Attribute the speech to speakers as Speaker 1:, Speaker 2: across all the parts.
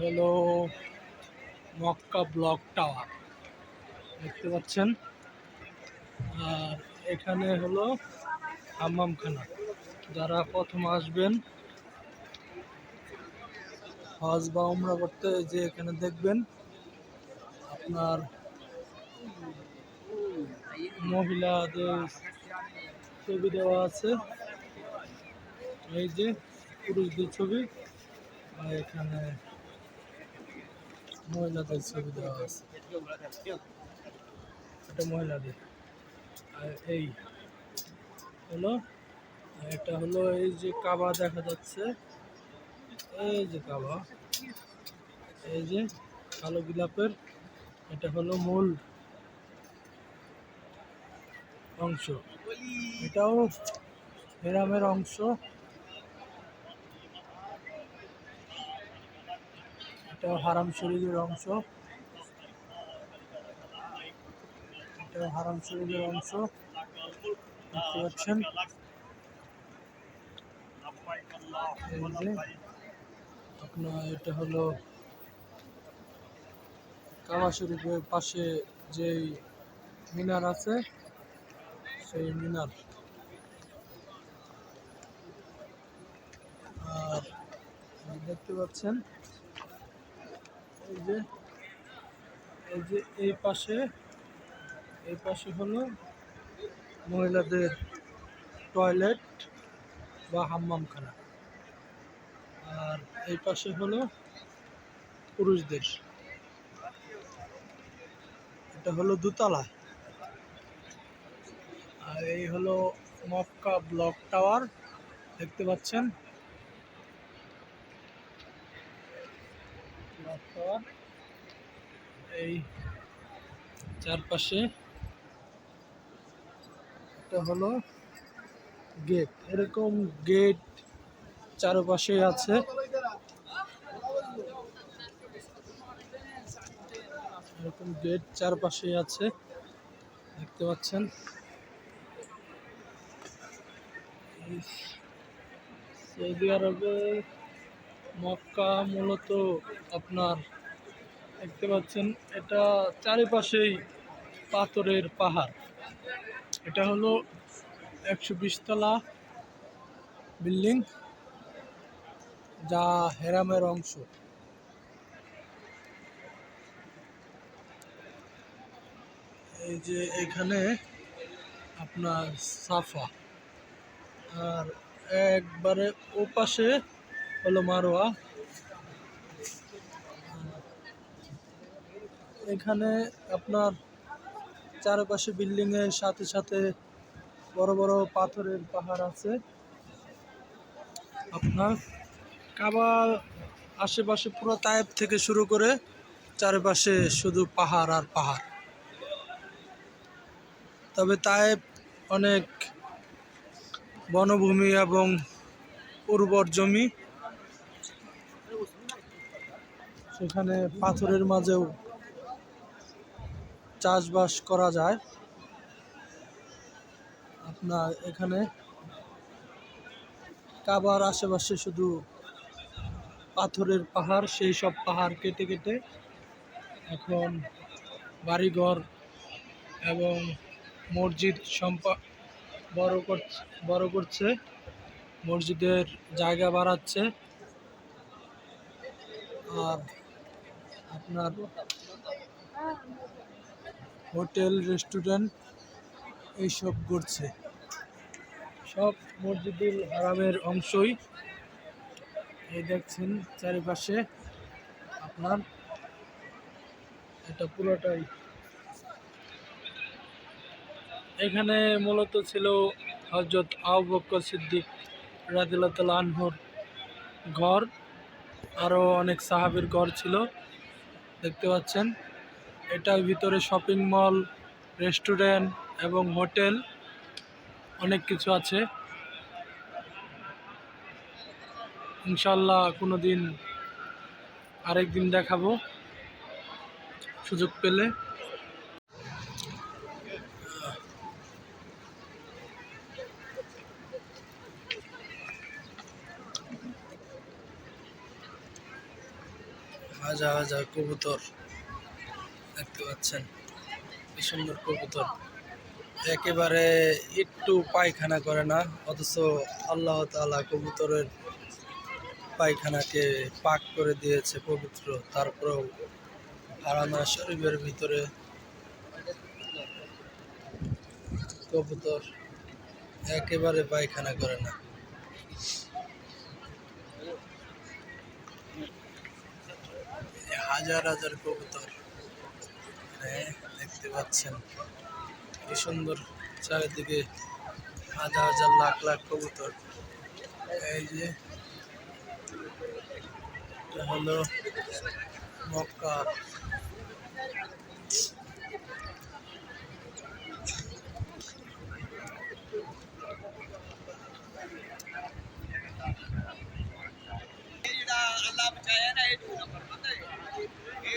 Speaker 1: হলো Mecca block tower, দেখতে পাচ্ছেন। আর এখানে হলো হাম্মামখানা, যারা প্রথম আসবেন, হজ বা উমরা করতে যে এখানে দেখবেন, আপনার মহিলাদের ছবি দেওয়া আছে। এই যে পুরুষদের ছবি, আর এখানে মহিলাদের ছবি দেওয়া আছে এটা মহিলাদের। আর এই হলো এটা হলো এই যে কাবা দেখা যাচ্ছে। এই যে কাবা। এই যে কালো গোলাপের, এটা হলো মূল অংশ। এটাও হেরামের অংশ। এটাও হারাম শরীরের অংশ। এটাও হারাম শরীরের অংশ। দেখতে পাচ্ছেন? আপনার এটা হলো কাবা শরীফের পাশে যেই মিনার আছে, সেই মিনার। আর দেখতে পাচ্ছেন এই যে এই যে এই পাশে এই পাশে হলো মহিলাদের টয়লেট বা হাম্মামখানা। আর এই পাশে হলো পুরুষদের। এটা হলো দুতলা। আর এই হলো মক্কা ব্লক টাওয়ার, দেখতে পাচ্ছেন? ব্লক এই চারপাশে এটা হলো গেট। এরকম গেট চারপাশে আছে। এরকম গেট চারপাশে আছে। দেখতে পাচ্ছেন? সৌদি আরবে মক্কা মূলত আপনার দেখতে পাচ্ছেন, এটা চারিপাশেই পাথরের পাহাড়। এটা হলো একশো বিশতলা বিল্ডিং, যা হেরামের অংশ। এই যে এখানে আপনার সাফা। আর একবারে ওপাশে হলো মারোয়া। এখানে আপনার চারপাশে বিল্ডিং এর সাথে সাথে বড় বড় পাথরের পাহাড় আছে। আপনার কাবা আশেপাশে পুরো তায়েব থেকে শুরু করে চারপাশে শুধু পাহাড় আর পাহাড়। তবে তায়েব অনেক বনভূমি এবং উর্বর জমি। সেখানে পাথরের মাঝেও চাষবাস করা যায়। আপনার এখানে কাবার আশেপাশে শুধু পাথরের পাহাড়, সেই সব পাহাড় কেটে কেটে এখন বাড়িঘর এবং মসজিদ সম্পা, বড় করছে বড় করছে, মসজিদের জায়গা বাড়াচ্ছে। আর আপনার হোটেল, রেস্টুরেন্ট এইসব করছে সব মসজিদুল হারামের অংশই। এই দেখছেন চারিপাশে আপনার, এটা পুরোটাই। এখানে মূলত ছিল হজরত বকর সিদ্দিক রাদিল্লাহ আনহুর ঘর। আরও অনেক সাহাবের ঘর ছিল। দেখতে পাচ্ছেন। এটার ভিতরে শপিং মল রেস্টুরেন্ট এবং হোটেল অনেক কিছু আছে। ইনশাল্লাহ কোনো দিন আরেক দিন দেখাবো সুযোগ পেলে। হাজার হাজার কবুতর দেখতে পাচ্ছেন। কি সুন্দর কবুতর। একেবারে একটু পায়খানা করে না, অথচ আল্লাহ তাআলা কবুতরের পায়খানাকে পাক করে দিয়েছে পবিত্র। তারপরেও হারানা শরীফের ভিতরে কবুতর একেবারে পায়খানা করে না। হাজার হাজার কবুতর দেখতে পাচ্ছেন। কি সুন্দর চারিদিকে হাজার হাজার লাখ লাখ কবুতর। এই যে হলো মক্কা। এই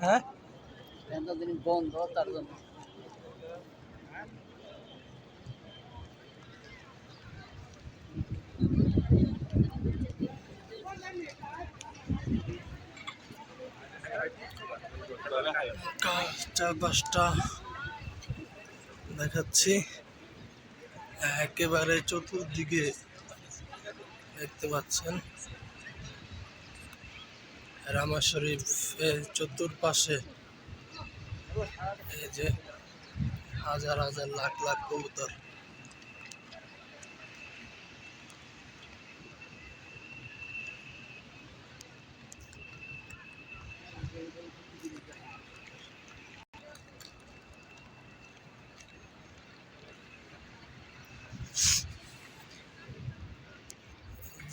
Speaker 1: হ্যাঁ?
Speaker 2: বন্ধ তার জন্য
Speaker 1: দেখাচ্ছি। একেবারে চতুর্দিকে দেখতে পাচ্ছেন। রামা শরীফ চতুর্পাশে এই যে হাজার হাজার লাখ লাখ কবুতর।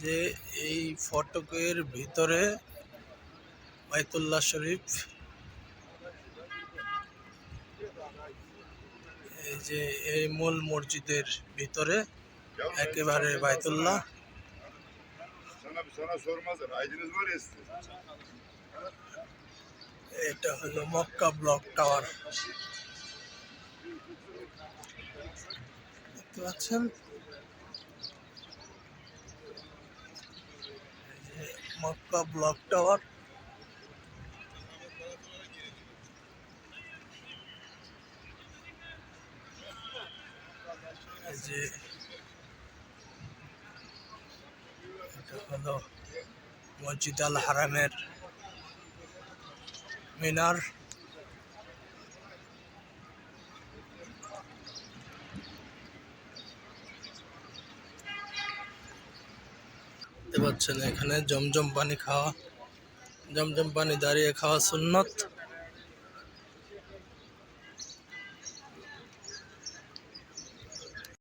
Speaker 1: যে এই ফটকের ভিতরে বাইতুল্লাহ শরীফ। এই যে এই মূল মসজিদের ভিতরে একেবারে বাইতুল্লাহ. এটা হলো মক্কা ব্লক টাওয়ার। দেখতে পাচ্ছেন? Mecca block tower. যে, এটা হলো মসজিদ আল হারামের মিনার। দেখতে পাচ্ছেন এখানে জমজম পানি খাওয়া, জমজম পানি দাঁড়িয়ে খাওয়া সুন্নত।